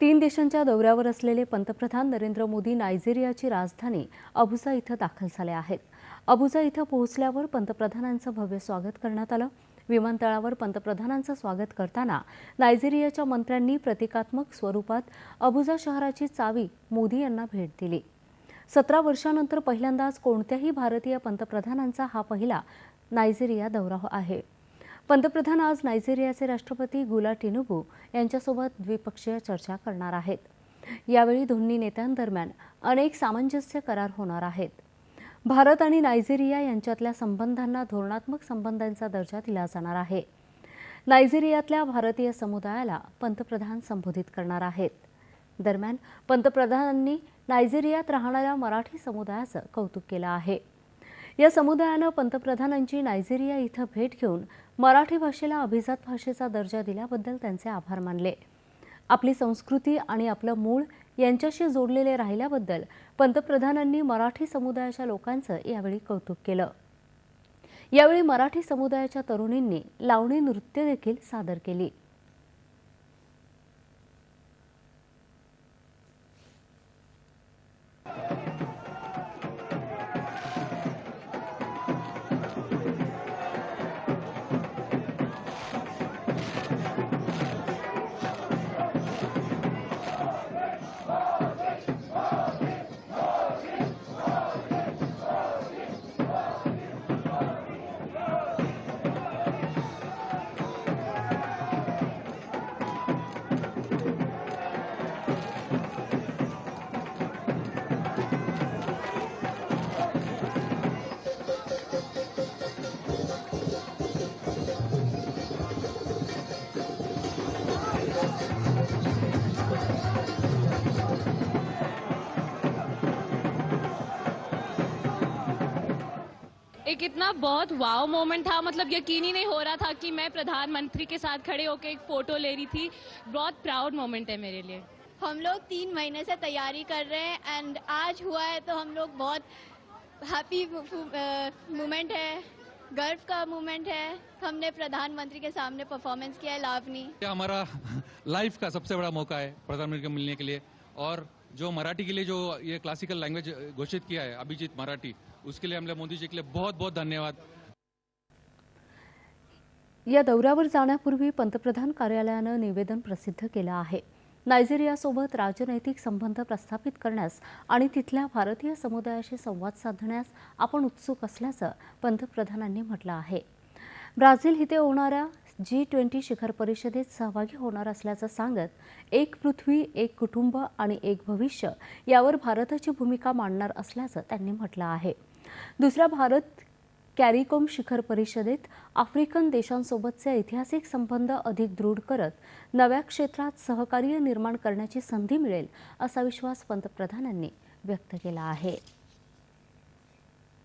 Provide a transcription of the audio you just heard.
तीन देशांच्या दौऱ्यावर असलेले पंतप्रधान नरेंद्र मोदी नायजेरियाची राजधानी अबुजा इथं दाखल झाले आहेत. अबुजा इथं पोहोचल्यावर पंतप्रधानांचं भव्य स्वागत करण्यात आलं. विमानतळावर पंतप्रधानांचं स्वागत करताना नायजेरियाच्या मंत्र्यांनी प्रतिकात्मक स्वरूपात अबुजा शहराची चावी मोदी यांना भेट दिली. सतरा वर्षानंतर पहिल्यांदाच कोणत्याही भारतीय पंतप्रधानांचा हा पहिला नायजेरिया दौरा आहे. पंतप्रधान आज नायजेरियाचे राष्ट्रपती गुला टिनुबू यांच्यासोबत द्विपक्षीय चर्चा करणार आहेत. यावेळी दोन्ही नेत्यांदरम्यान अनेक सामंजस्य करार होणार आहेत. भारत आणि नायजेरिया यांच्यातल्या संबंधांना धोरणात्मक संबंधांचा दर्जा दिला जाणार आहे. नायजेरियातल्या भारतीय समुदायाला पंतप्रधान संबोधित करणार आहेत. दरम्यान पंतप्रधानांनी नायजेरियात राहणाऱ्या मराठी समुदायाचं कौतुक केलं आहे. या समुदायानं पंतप्रधानांची नायजेरिया इथं भेट घेऊन मराठी भाषेला अभिजात भाषेचा दर्जा दिल्याबद्दल त्यांचे आभार मानले. आपली संस्कृती आणि आपलं मूळ यांच्याशी जोडलेले राहिल्याबद्दल पंतप्रधानांनी मराठी समुदायाच्या लोकांचं यावेळी कौतुक केलं. यावेळी मराठी समुदायाच्या तरुणींनी लावणी नृत्य देखील सादर केली. एक इतना बहुत वाव मोमेंट था। मतलब यकीन ही नहीं हो रहा था कि मैं प्रधानमंत्री के साथ खड़े होकर एक फ़ोटो ले रही थी। बहुत प्राउड मोमेंट है मेरे लिए। हम लोग तीन महीने से तैयारी कर रहे हैं एंड आज हुआ है तो हम लोग बहुत हैप्पी मोमेंट है। गर्व का मोमेंट है। हमने प्रधानमंत्री के सामने परफॉर्मेंस किया है लावनी। ये हमारा लाइफ का सबसे बड़ा मौका है प्रधानमंत्री को मिलने के लिए? और जो मराठी के लिए जो ये क्लासिकल लैंग्वेज घोषित किया है अभिजीत मराठी उसके लिए हमने मोदी जी के लिए बहुत बहुत धन्यवाद। या दौऱ्यावर जाण्यापूर्वी पंतप्रधान कार्यालयानं निवेदन प्रसिद्ध केलं आहे. नायजेरियासोबत राजनैतिक संबंध प्रस्थापित करण्यास आणि तिथल्या भारतीय समुदायाशी संवाद साधण्यास आपण उत्सुक असल्याचं पंतप्रधानांनी म्हटलं आहे. ब्राझील इथे होणाऱ्या जी ट्वेंटी शिखर परिषदेत सहभागी होणार असल्याचं सांगत एक पृथ्वी एक कुटुंब आणि एक भविष्य यावर भारताची भूमिका मांडणार असल्याचं त्यांनी म्हटलं आहे. दुसरा भारत कॅरिकॉम शिखर परिषदेत आफ्रिकन देशांसोबतचे ऐतिहासिक संबंध अधिक दृढ करत नव्या क्षेत्रात सहकार्य निर्माण करण्याची संधी मिळेल असा विश्वास पंतप्रधानांनी व्यक्त केला आहे.